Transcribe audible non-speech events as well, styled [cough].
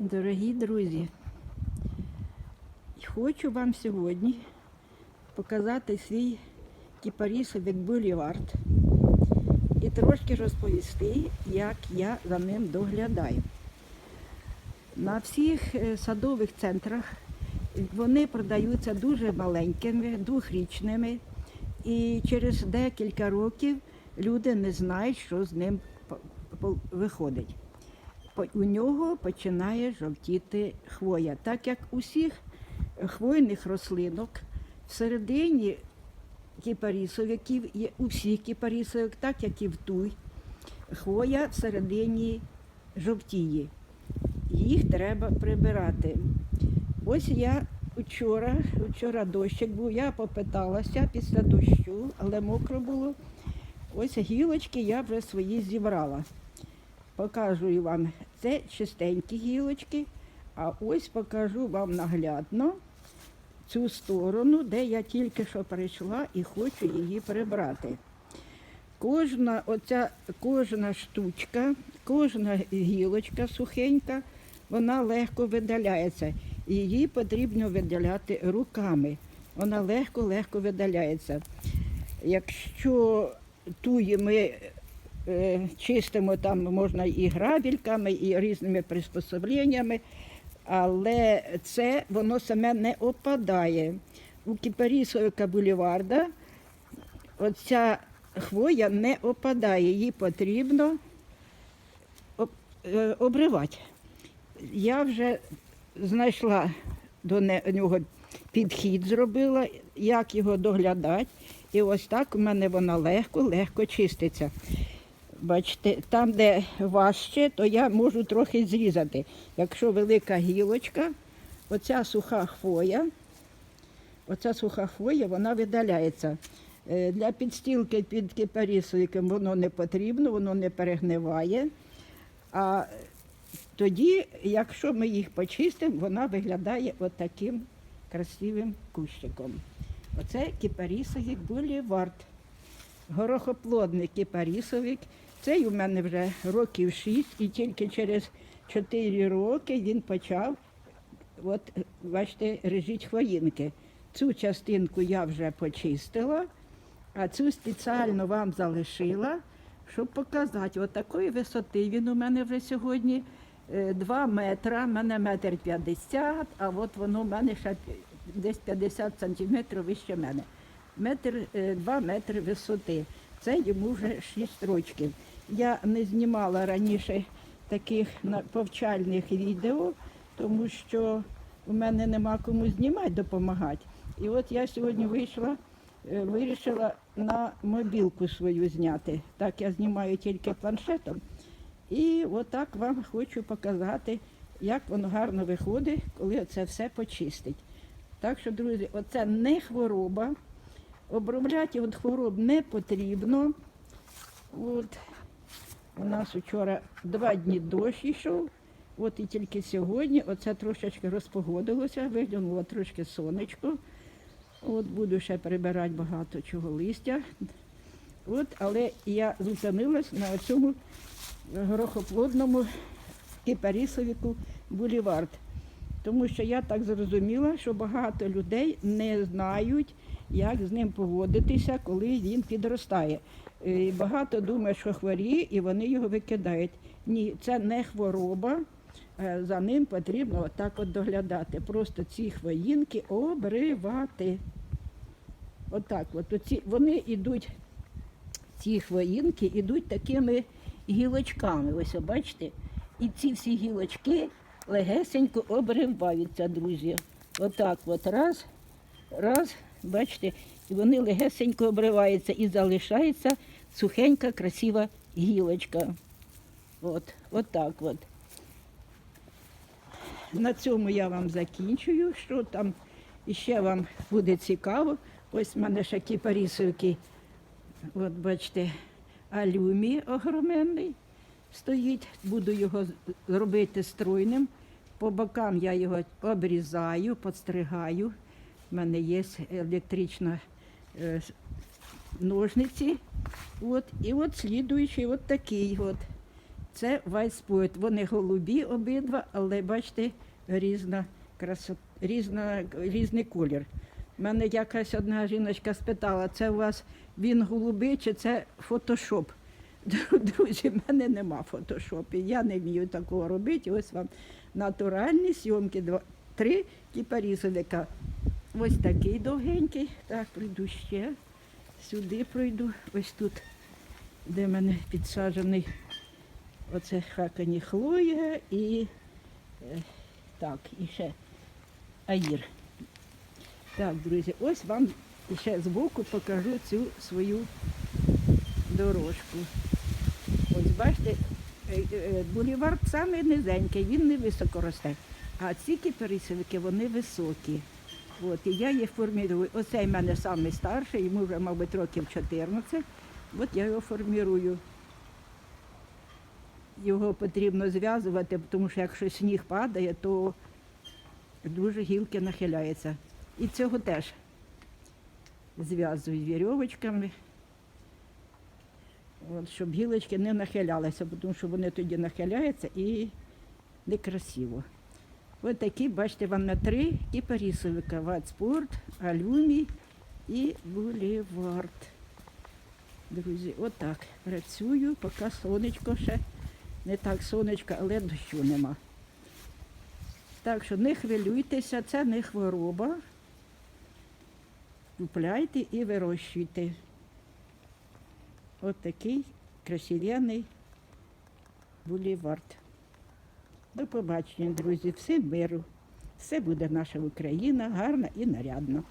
Дорогі друзі, хочу вам сьогодні показати свій кіпарісовик Булівард і трошки розповісти, як я за ним доглядаю. На всіх е, садових центрах вони продаються дуже маленькими, двохрічними, і через декілька років люди не знають, що з ним виходить у нього починає жовтіти хвоя. Так як усіх хвойних рослинок всередині кіпарісовиків є у всіх кіпарісовик, так як і в туй, хвоя всередині жовтіє. Їх треба прибирати. Ось я вчора, вчора дощик був, я попиталася після дощу, але мокро було. Ось гілочки я вже свої зібрала. Покажу вам, це чистенькі гілочки, а ось покажу вам наглядно цю сторону, де я тільки що прийшла і хочу її прибрати. Кожна, оця, кожна штучка, кожна гілочка сухенька, вона легко видаляється. Її потрібно видаляти руками. Вона легко-легко видаляється. Якщо туї ми чистимо там можна і грабельками, і різними приспособленнями, але це воно саме не опадає. У кіпарісовика буліварда оця хвоя не опадає, її потрібно е, обривати. Я вже знайшла до нього підхід, зробила, як його доглядати. І ось так у мене вона легко-легко чиститься. Бачите, там, де важче, то я можу трохи зрізати. Якщо велика гілочка, оця суха хвоя, оця суха хвоя, вона видаляється. Е, Для підстілки під кипарісовиком воно не потрібно, воно не перегниває. А тоді, якщо ми їх почистимо, вона виглядає отаким красивим кущиком. Оце кипарісовик булівард. Горохоплодний кипарісовик. Цей у мене вже років 6, і тільки через 4 роки він почав, от, бачите, режіть хвоїнки. Цю частинку я вже почистила, а цю спеціально вам залишила, щоб показати. От такої висоти він у мене вже сьогодні 2 метра, в мене метр 50, а от воно в мене ще десь 50 сантиметрів вище мене. Метр, 2 метри висоти. Це йому вже 6 років. Я не знімала раніше таких повчальних відео, тому що у мене нема кому знімати, допомагати. І от я сьогодні вийшла, е, вирішила на мобілку свою зняти. Так я знімаю тільки планшетом. І отак вам хочу показати, як воно гарно виходить, коли це все почистить. Так що, друзі, оце не хвороба. Обробляти від хвороб не потрібно. От. У нас вчора два дні дощ йшов. От і тільки сьогодні оце трошечки розпогодилося, виглянуло трошки сонечко. От буду ще прибирати багато чого листя. От, але я зупинилась на цьому горохоплодному кипарісовіку булівард. Тому що я так зрозуміла, що багато людей не знають, як з ним поводитися, коли він підростає. І багато думає, що хворіє, і вони його викидають. Ні, це не хвороба. е, За ним потрібно отак от доглядати. Просто ці хвоїнки обривати. Отак от. Оці, вони йдуть, ці хвоїнки йдуть такими гілочками. Ось, бачите? І ці всі гілочки легесенько обриваються, друзі. Отак от раз, раз, бачите, вони легесенько обриваються і залишається сухенька, красива гілочка. От, от так от. На цьому я вам закінчую. Що там іще вам буде цікаво. Ось в мене ще кіпарісовки, от бачите, алюмій огроменний стоїть. Буду його зробити стройним. По бокам я його обрізаю, підстригаю. У мене є електрична е, ножниці. От, і от слідуючий от такий от Це вайспойт. Вони голубі обидва, але бачите, різна красо... різна... різний колір. У мене якась одна жіночка спитала, це у вас він голубий чи це фотошоп? [laughs] Друзі, в мене нема фотошопів. Я не вмію такого робити. Ось вам натуральні зйомки. Три кіпарізовика. Ось такий довгенький. Так, прийду ще. Сюди пройду. Ось тут, де в мене підсаджений оце хакані хлоя і е, так, і ще аїр. Так, друзі, ось вам ще збоку покажу цю свою дорожку. Ось бачите, е, е, булівард саме низенький, він не високо росте. А ці кіперисовики, вони високі. От, і я їх формірую. Оцей в мене самий старший, йому вже, мабуть, років 14. От я його формірую. Його потрібно зв'язувати, тому що якщо сніг падає, то дуже гілки нахиляються. І цього теж зв'язую вірьовочками, от, щоб гілочки не нахилялися, тому що вони тоді нахиляються і некрасиво. Ось такі, бачите, вам на три кіпарісовика. Ватспорт, алюмій і булівард. Друзі, отак працюю, поки сонечко ще не так сонечко, але дощу нема. Так що не хвилюйтеся, це не хвороба. Купляйте і вирощуйте. От такий красивенний булівард. До побачення, друзі. Всім миру. Все буде наша Україна гарна і нарядна.